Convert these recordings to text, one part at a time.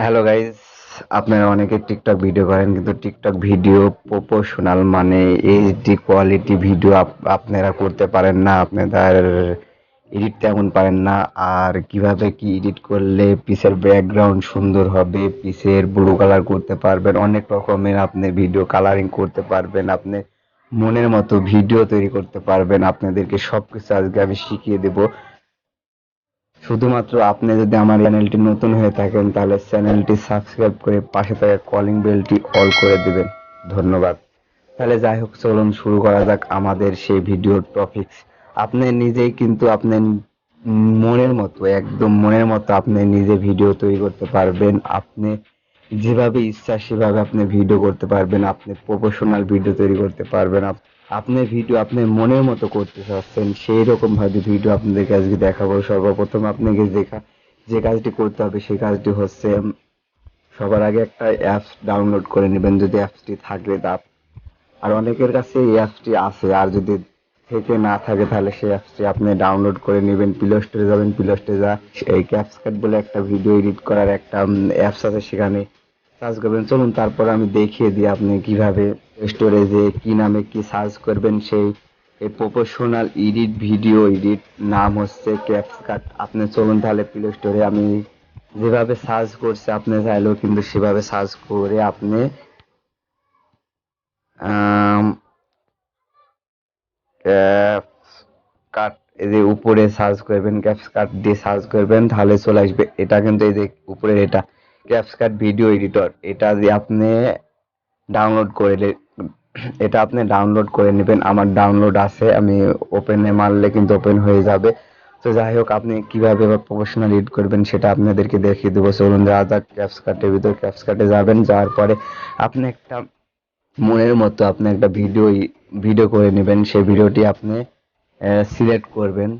Hello guys আপনারা অনেকে TikTok video করেন, কিন্তু টিকটক ভিডিও প্রপোর্শনাল মানে এইচডি কোয়ালিটি ভিডিও আপনারা করতে পারেন না, আপনাদের এডিট তেমন পারেন না। আর কীভাবে কি এডিট করলে পিসের ব্যাকগ্রাউন্ড সুন্দর হবে পিসের ব্লু কালার করতে পারবেন, অনেক রকমের আপনি ভিডিও কালারিং করতে পারবেন, আপনি মনের মতো ভিডিও তৈরি করতে পারবেন। আপনাদেরকে সব কিছু আজকে আমি শিখিয়ে দেবো। শুধুমাত্র আপনি যদি আমার চ্যানেলটি নতুন হয়ে থাকেন, তাহলে চ্যানেলটি সাবস্ক্রাইব করে পাশে থাকা কলিং বেলটি অল করে দিবেন। ধন্যবাদ। তাহলে যাই হোক, চলুন শুরু করা যাক আমাদের সেই ভিডিওর টপিকস আপনি নিজেই কিন্তু আপনি মনের মতো, একদম মনের মতো আপনি নিজে ভিডিও তৈরি করতে পারবেন। আপনি যেভাবে ইচ্ছা সেভাবে আপনি ভিডিও করতে পারবেন। আপনি প্রফেশনাল ভিডিও তৈরি করতে পারবেন। আপ- আপনি ভিডিও আপনি মনের মতো করতে চাচ্ছেন সেই রকম ভাবে ভিডিও আপনাদেরকে আজকে দেখাবো। সর্বপ্রথম আপনাকে কা- যে কাজটি করতে হবে, সেই কাজটি হচ্ছে সবার আগে একটা অ্যাপস ডাউনলোড করে নেবেন। যদি অ্যাপসটি থাকে, তা আর অনেকের কাছে এই অ্যাপসটি আছে। আর যদি থেকে না থাকে, তাহলে সেই অ্যাপসটি আপনি ডাউনলোড করে নেবেন। প্লে স্টোরে যাবেন প্লে স্টোরে যা এই ক্যাপসকাট বলে একটা ভিডিও এডিট করার একটা অ্যাপস আছে, সেখানে সার্চ করবেন। চলুন, তারপর আমি দেখিয়ে দিই আপনি কীভাবে স্টোরে যে কি নামে কি সার্চ করবেন সেই, এই প্রফেশনাল এডিট ভিডিও এডিট নাম হচ্ছে ক্যাপসকাট আপনি চলুন তাহলে প্লে স্টোরে আমি যেভাবে সার্চ করছি, আপনি চাইলেও কিন্তু সেভাবে সার্চ করে আপনি কাট এই যে উপরে সার্চ করবেন ক্যাপস কাট দিয়ে সার্চ করবেন, তাহলে চলে আসবে। এটা কিন্তু এই যে উপরে এটা ক্যাপস কাট ভিডিও এডিটর এটা যে আপনি ডাউনলোড করে এটা আপনি ডাউনলোড করে নেবেন। আমার ডাউনলোড আছে, আমি ওপেনে মারলে কিন্তু ওপেন হয়ে যাবে। তো যাই হোক, আপনি কীভাবে প্রফেশনাল এডিট করবেন সেটা আপনাদেরকে দেখিয়ে দেবো। চলুন যাওয়া ক্যাপস কাটের ভিতর ক্যাপস কাটে যাবেন, যাওয়ার পরে আপনি একটা মনের মতো আপনি একটা ভিডিও ভিডিও করে নেবেন। সেই ভিডিওটি আপনি সিলেক্ট করবেন।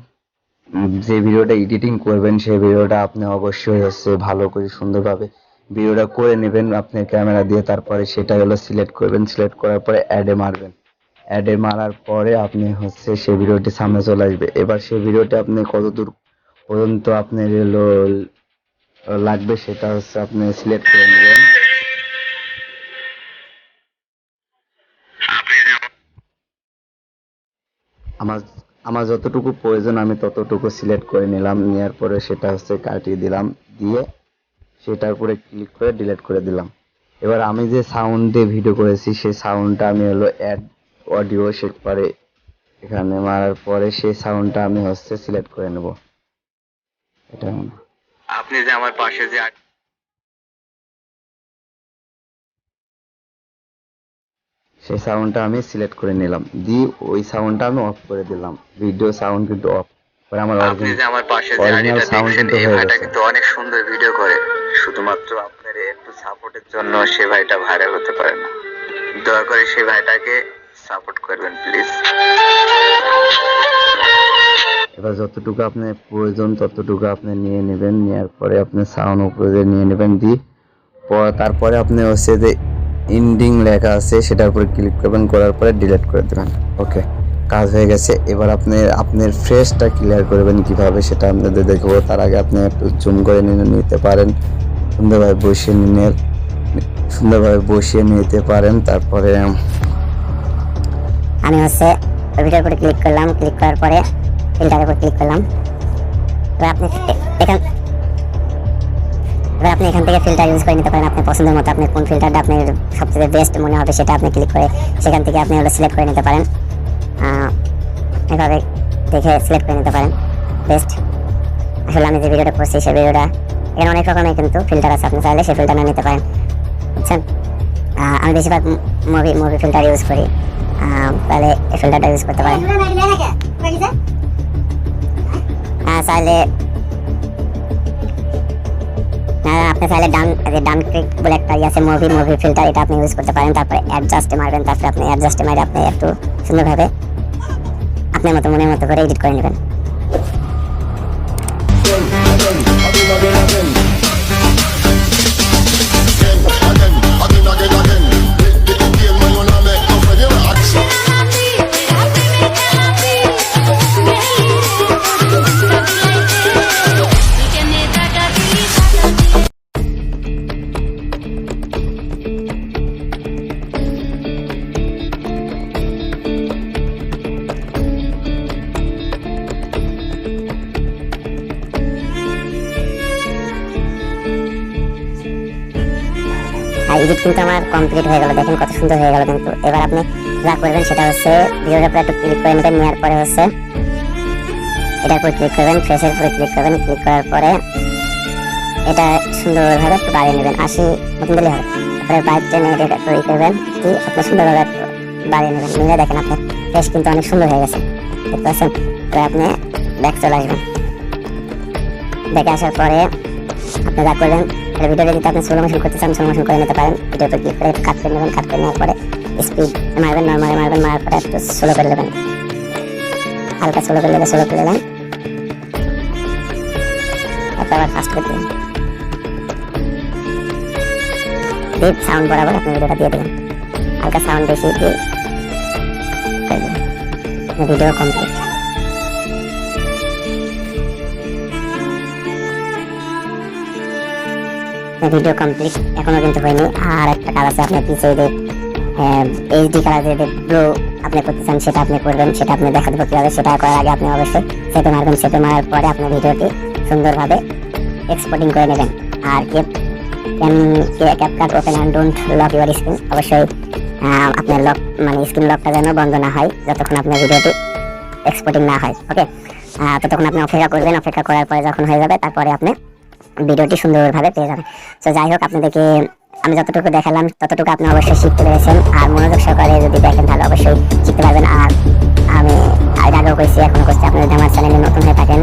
যে ভিডিওটা এডিটিং করবেন, সেই ভিডিওটা আপনি অবশ্যই হচ্ছে ভালো করে সুন্দরভাবে ভিডিওটা করে নেবেন আপনার ক্যামেরা দিয়ে, তারপরে সেটা হলো সিলেক্ট করবেন। সিলেক্ট করার পরে অ্যাডে মারবেন। অ্যাডে মারার পরে আপনি হচ্ছে সেই ভিডিওটি সামনে চলে আসবে। এবার সেই ভিডিওটি আপনি কতদূর পর্যন্ত আপনার হলো লাগবে সেটা হচ্ছে আপনি সিলেক্ট করে নেবেন। আমার আমার যতটুকু প্রয়োজন আমি ততটুকু সিলেক্ট করে নিলাম। নেওয়ার পরে সেটা হচ্ছে কাটিয়ে দিলাম, দিয়ে সেটার উপরে ক্লিক করে ডিলিট করে দিলাম। এবার আমি যে সাউন্ড দিয়ে ভিডিও করেছি সেই সাউন্ডটা আমি হলো অ্যাড অডিও সে পরে এখানে মারার পরে সেই সাউন্ডটা আমি হচ্ছে সিলেক্ট করে নেব। এটা আপনি যে আমার পাশে যে সেই সাউন্ডটা আমি সিলেক্ট করে নিলাম। দিয়ে ওই সাউন্ডটা আমি অফ করে দিলাম। ভিডিও সাউন্ড কিন্তু অফ করে আমার আপনি যে আমার পাশে যে আইডিটা দেখছেন এই ভাইটা কিন্তু অনেক সুন্দর ভিডিও করে। শুধুমাত্র আপনার একটু সাপোর্টের জন্য সে ভাইটা ভাইরাল হতে পারে না। দয়া করে সেই ভাইটাকে সাপোর্ট করবেন প্লিজ এবার যতটুকু আপনার প্রয়োজন ততটুকু আপনি নিয়ে নেবেন। নেওয়ার পরে আপনি সাউন্ড উপরে নিয়ে নেবেন দিয়ে তারপরে আপনি হচ্ছে যে ইন্ডিং লেখা আছে সেটার উপরে ক্লিক করবেন করার পরে ডিলিট করে দেবেন। ওকে কাজ হয়ে গেছে। এবার আপনি, আপনার ফ্রেশটা ক্লিয়ার করবেন কীভাবে সেটা আপনাদের দেখব। তার আগে আপনি একটু জুম করে নিয়ে নিতে পারেন। সুন্দরভাবে বসিয়ে নিয়ে, সুন্দরভাবে বসিয়ে নিতে পারেন। তারপরে আমি হচ্ছে উপরে ক্লিক করলাম। ক্লিক করার পরে ফিল্টারের উপর ক্লিক করলাম। এবার আপনি এখান, এবার আপনি এখান থেকে ফিল্টার ইউজ করে নিতে পারেন। আপনার পছন্দের মতো আপনি কোন ফিল্টারটা আপনার সবথেকে বেস্ট মনে হবে সেটা আপনি ক্লিক করে সেখান থেকে আপনি হলো সিলেক্ট করে নিতে পারেন। এভাবে দেখে সিলেক্ট করে নিতে পারেন। বেস্ট আসলে আমি যে ভিডিওটা করছি, সেই ভিডিওটা এখানে অনেক রকমের কিন্তু ফিল্টার আছে, আপনি চাইলে সেই ফিল্টার নিতে পারেন। বুঝছেন? আমি বেশিরভাগ মুভি মুভি ফিল্টার ইউজ করি। তাহলে এই ফিল্টারটা ইউজ করতে পারেন। চাইলে আপনি চাইলে ডান ডান ক্লিক বলে একটা ইয়ে আছে মুভি মুভি ফিল্টার এটা আপনি ইউজ করতে পারেন। তারপরে অ্যাডজাস্টে মারবেন, তারপরে আপনি অ্যাডজাস্টে মারে আপনি একটু সুন্দরভাবে আপনার মতো মনের মতো করে এডিট করে নেবেন এডিট কিন্তু আমার কমপ্লিট হয়ে গেল। দেখেন কত সুন্দর হয়ে গেল কিন্তু। এবার আপনি যা করবেন সেটা হচ্ছে ভিডিওর উপরে একটু ক্লিক করে নেবেন, নেওয়ার পরে হচ্ছে এটার উপর ক্লিক করবেন ফেসের উপরে ক্লিক করবেন। ক্লিক করার পরে এটা সুন্দরভাবে একটু বাড়িয়ে নেবেন। আশি মতন দিলে হবে। তারপরে বাইক টেনে এটা ই করবেন। কি? আপনি সুন্দরভাবে একটু বাড়িয়ে নেবেন। নিলে দেখেন আপনার ফেস কিন্তু অনেক সুন্দর হয়ে গেছে। দেখতে পাচ্ছেন? তো আপনি ব্যাক চলে আসবেন। দেখে আসার পরে আপনি যা করবেন এটা ভিডিওটা যদি আপনি স্লো মোশন করতে চান স্লো মোশন করে নিতে পারেন। ভিডিওতে ক্লিক করে কাট করে নেবেন কাট করে নেওয়ার পরে স্পিড মারবেন নর্মালি মারবেন, মারার পরে একটু স্লো করে নেবেন। হালকা স্লো করে নেবেন স্লো করে নেবেন। তারপর আবার ফাস্ট করে দেবেন। ডিপ সাউন্ড বরাবর আপনি ভিডিওটা দিয়ে দেবেন। হালকা সাউন্ড বেশি দিয়ে ভিডিও কমপ্লিট ভিডিও কমপ্লিট এখনও কিন্তু হয়নি। আর একটা কাজ আছে আপনার পিছিয়ে যে এইচডি কালার যে ব্লু আপনি করতে চান, সেটা আপনি করবেন, সেটা আপনি দেখা দেবো কীভাবে, সেটা করার আগে আপনি অবশ্যই সেটে মারবেন সেটে মারার পরে আপনি ভিডিওটি সুন্দরভাবে এক্সপোর্টিং করে নেবেন। আর can CapCut open and don't lock your screen অবশ্যই আপনার লক মানে স্ক্রিন লকটা যেন বন্ধ না হয়, যতক্ষণ আপনার ভিডিওটি এক্সপোর্টিং না হয় ওকে ততক্ষণ আপনি অপেক্ষা করবেন, অপেক্ষা করার পরে যখন হয়ে যাবে, তারপরে আপনি ভিডিওটি সুন্দরভাবে পেয়ে যাবেন। তো যাই হোক, আপনাদেরকে আমি যতটুকু দেখালাম, ততটুকু আপনি অবশ্যই শিখতে পেরেছেন। আর মনোযোগ সহকারে যদি দেখেন, তাহলে অবশ্যই শিখতে পারবেন। আর আমি আগে আগেও কইছি, এখনও করছি আপনি যদি আমার চ্যানেলে নতুন হয়ে থাকেন,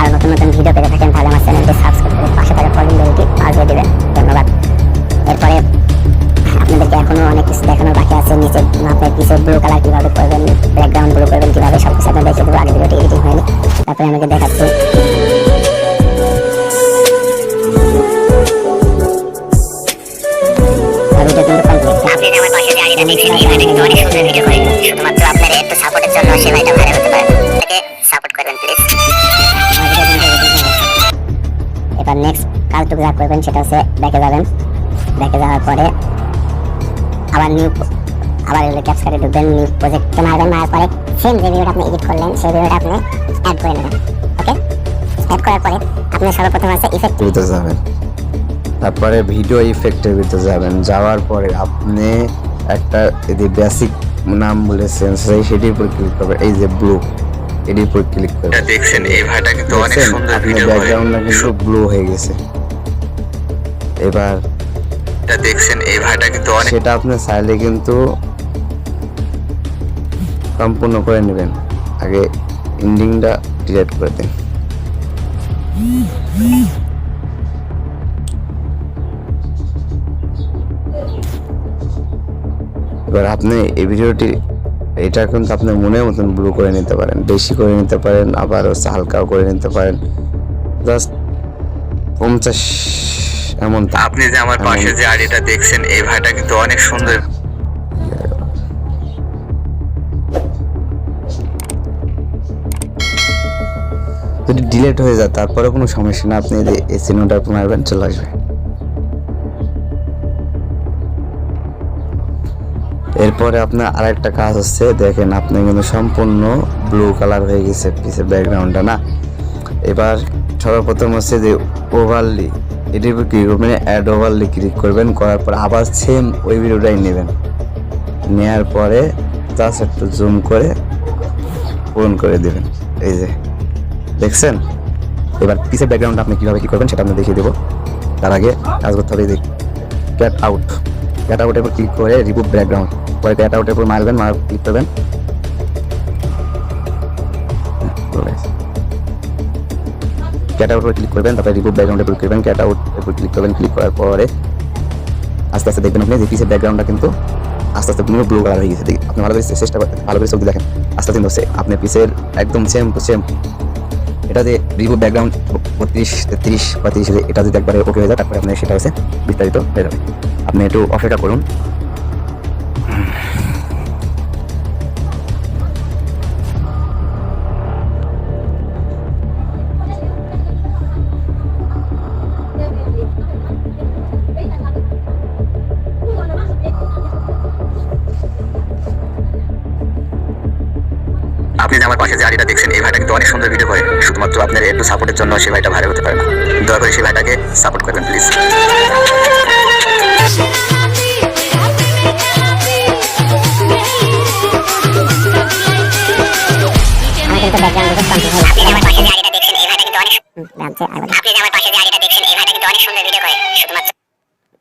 আর নতুন নতুন ভিডিও পেতে থাকেন, তাহলে আমার চ্যানেলটি সাবস্ক্রাইব করে পাশে থাকা কলিং বেলটি বাজিয়ে দেবেন। ধন্যবাদ। এরপরে আপনাদেরকে এখনও অনেক কিছু দেখানোর বাকি আছে। নিচে আপনার পিছের ব্লু কালার কীভাবে করবেন ব্যাকগ্রাউন্ড ব্লু করবেন, কীভাবে সব কিছু আপনার দেখিয়ে দেবো। আগে ভিডিওটি এডিটিং হয়নি। তারপরে আমাকে দেখাচ্ছি। নেক্সট কাজটুকু যা করবেন সেটা হচ্ছে ব্যাকে যাবেন। ব্যাকে যাওয়ার পরে আবার নিউ আবার এগুলো ক্যাপচারে ঢুকবেন নিউ প্রজেক্টে মারবেন মারার পরে সেম যে ভিডিওটা আপনি এডিট করলেন সেই ভিডিওটা আপনি অ্যাড করে নেবেন ওকে অ্যাড করার পরে আপনি সর্বপ্রথম আছে ইফেক্ট ভিতরে যাবেন। তারপরে ভিডিও ইফেক্টের ভিতরে যাবেন। যাওয়ার পরে আপনি একটা যদি বেসিক নাম বলেছেন সেই সেটির উপর ক্লিক করবেন এই যে ব্লু এটির উপর ক্লিক এটা করবেন দেখছেন এই ভাইটা কিন্তু অনেক সুন্দর ভিডিও করে। ব্যাকগ্রাউন্ডটা কিন্তু ব্লু হয়ে গেছে। এবার এটা দেখছেন এই ভাইটা কিন্তু অনেক সেটা আপনি চাইলে কিন্তু সম্পূর্ণ করে নেবেন। আগে এন্ডিংটা ডিলেট করে দিন। এবার আপনি এই ভিডিওটি এটা কিন্তু আপনি মনের মতন ব্লু করে নিতে পারেন বেশি করে নিতে পারেন আবার হচ্ছে হালকাও করে নিতে পারেন। জাস্ট পঞ্চাশ এমন আপনি যে আমার পাশে যে আইডিটা দেখছেন এই ভাইটা কিন্তু অনেক সুন্দর। যদি ডিলেট হয়ে যায় তারপরে কোনো সমস্যা না আপনি যে এই চিহ্নটা মারবেন চলে আসবে। এরপরে আপনার আরেকটা কাজ হচ্ছে, দেখেন আপনি কিন্তু সম্পূর্ণ ব্লু কালার হয়ে গেছে পিছের ব্যাকগ্রাউন্ডটা না? এবার সর্বপ্রথম হচ্ছে যে ওভারলি এটির উপর ক্লিক করবেন অ্যাড ওভারলি ক্লিক করবেন, করার পর আবার সেম ওই ভিডিওটাই নেবেন। নেওয়ার পরে জাস্ট একটু জুম করে পূরণ করে দেবেন। এই যে, দেখছেন? এবার পিসের ব্যাকগ্রাউন্ড আপনি কীভাবে কী করবেন সেটা আমি দেখিয়ে দেবো। তার আগে কাজ করতে হবে ক্যাট আউট ক্যাট আউটের উপর ক্লিক করে রিমুভ ব্যাকগ্রাউন্ড পরে ক্যাট আউটের উপর মারবেন মার ক্লিক করবেন। ক্যাট আউট ক্লিক করবেন, তারপরে রিমুভ ব্যাকগ্রাউন্ডে ক্লিক করবেন। ক্যাট আউট উপর ক্লিক করবেন ক্লিক করার পরে আস্তে আস্তে দেখবেন আপনি যে পিসের ব্যাকগ্রাউন্ডটা কিন্তু আস্তে আস্তে পুরো ব্লু কালার হয়ে গেছে। আপনি ভালো করে চেষ্টা ভালো করে চোখ দেখেন। আস্তে আস্তে হচ্ছে আপনার পিসের একদম সেম টু সেম এটা যে ব্যাকগ্রাউন্ড বত্রিশ, তেত্রিশ, পঁয়ত্রিশ এটা যদি একবারে ওকে হয়ে যায় তারপরে আপনার সেটা হচ্ছে বিস্তারিত হয়ে যাবে। আপনি একটু অপেক্ষা করুন। আপনি যে আমার পাশে যে আড়িটা দেখছেন এই ভাইটা কিন্তু অনেক সুন্দর ভিডিও করে। শুধুমাত্র আপনার একটু সাপোর্টের জন্য সেই ভাইটা ভালো হতে পারে না। দয়া করে সেই ভাইটাকে সাপোর্ট করবেন প্লিজ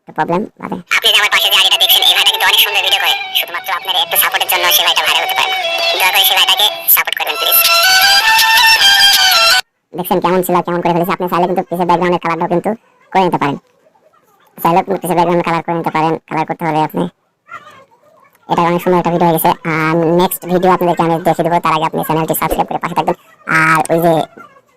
প্রবলেম অনেক সুন্দর ভিডিও করে। শুধুমাত্র আপনার একটু সাপোর্টের জন্য সেই ভাইটা ভাইরাল হতে পারে না। দয়া করে সেই ভাইটাকে সাপোর্ট করবেন প্লিজ দেখছেন কেমন ছিল, কেমন করে ফেলেছে? আপনি চাইলে কিন্তু পিছের ব্যাকগ্রাউন্ডের কালারটাও কিন্তু করে নিতে পারেন। চাইলে আপনি পিছের ব্যাকগ্রাউন্ড কালার করে নিতে পারেন। কালার করতে হলে আপনি এটা অনেক সুন্দর একটা ভিডিও হয়ে গেছে। আর নেক্সট ভিডিও আপনাদেরকে আমি দেখে দেবো। তার আগে আপনি চ্যানেলটি সাবস্ক্রাইব করে পাশে থাকবেন। আর ওই যে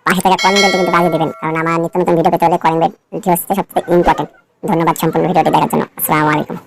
পাশে থাকা কলিং বেলটি কিন্তু বাজিয়ে দেবেন। কারণ আমার নিত্য নতুন ভিডিও পেতে হলে কলিং বেলটি হচ্ছে সবথেকে ইম্পর্টেন্ট ধন্যবাদ সম্পূর্ণ ভিডিওটি দেখার জন্য। আসসালামু আলাইকুম।